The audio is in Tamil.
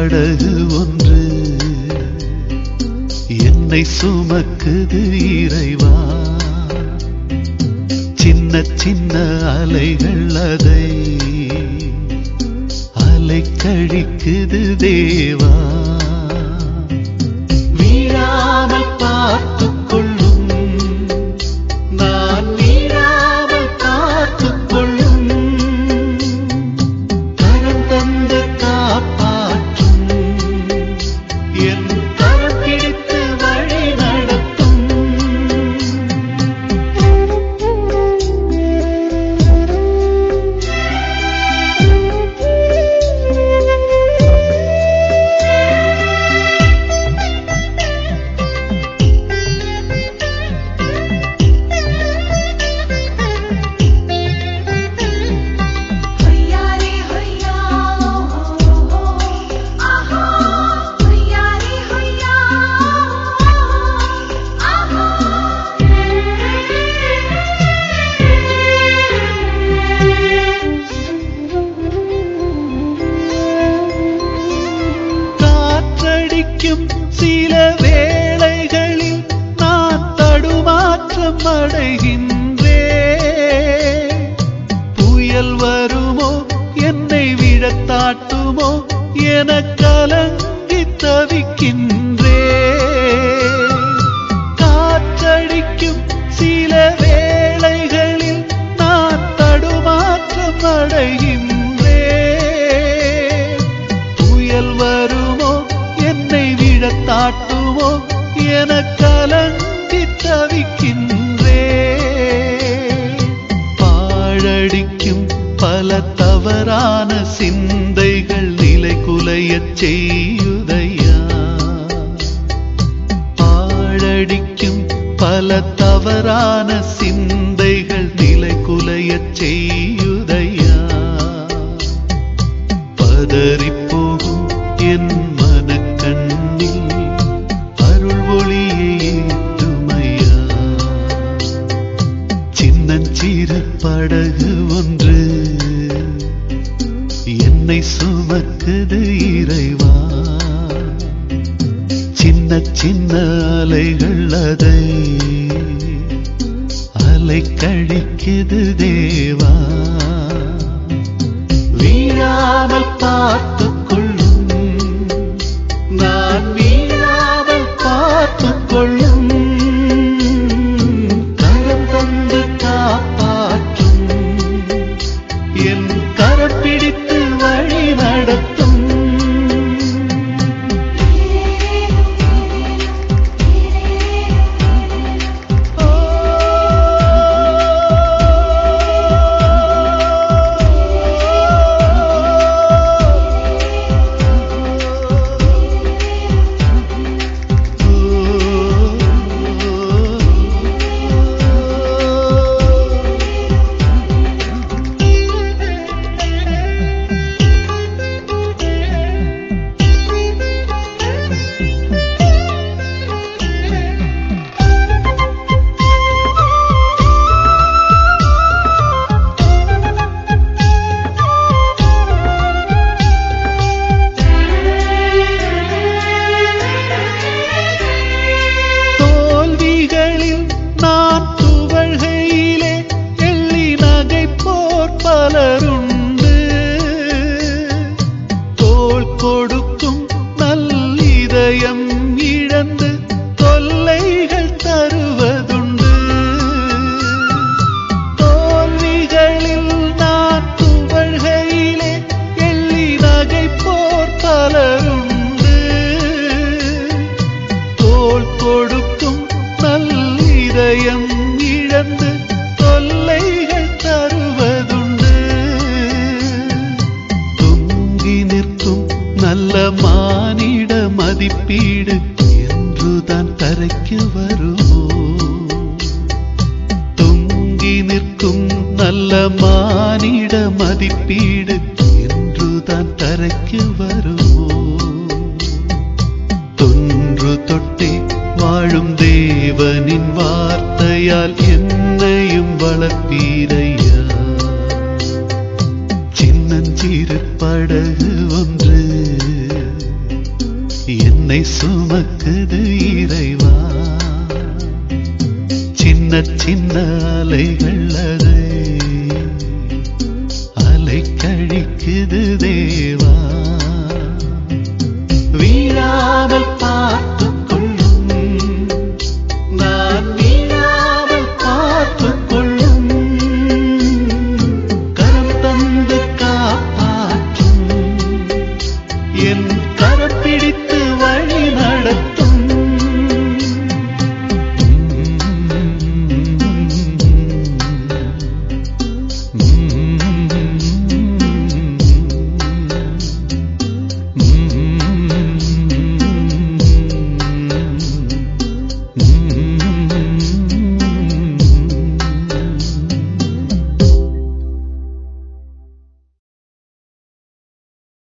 படகு ஒன்று. என்னை சுமக்குது இறைவா. சின்ன சின்ன அலைகள் அதை அலை கழிக்குது தேவா. தடுமாற்றம் புயல் வருமோ? என்னை விழத்தாட்டுமோ என கலங்கி தவிக்கின்றே. காற்றடிக்கும் சில வேளைகளில் நான் தடுமாற்றம் அடைகின்றே புயல் வருமோ? என்னை விழத்தாட்டுமோ என கலங்கி தவிக்கின்ற. தவறான சிந்தைகள் நிலை குலையச் செய்யுதையா? பாழடிக்கும் பல தவறான சிந்தைகள் நிலை குலையச் செய்யுதையா? பதறிப்போகும் என் மனக்கண்ணில் அருள் ஒளியை ஏற்றுமையா? சின்னஞ்சிறு படகு ஒன்று என்னை சுமக்குது இறைவா. சின்ன சின்ன அலைகள் அதை அலை கழிக்குது தேவா. வீழாமல் பார்த்து கொள்ளும் நான் வீழாமல் பார்த்து கொள்ளும் இழந்து தொல்லைகள் தருவதுண்டு. தொங்கி நிற்கும் நல்ல மானிட மதிப்பீடு என்றுதான் தரைக்கு வருவோ தொங்கி நிற்கும் நல்ல மானிட மதிப்பீடு என்றுதான் தரைக்கு வருமோ தேவனின் வார்த்தையால் என்னையும் வளர்ப்பீரையா சின்னஞ்சிறு படகு ஒன்று. என்னை சுமக்குது இறைவா? சின்ன சின்ன அலைகள் அதை அலை கழிக்குது தேவா.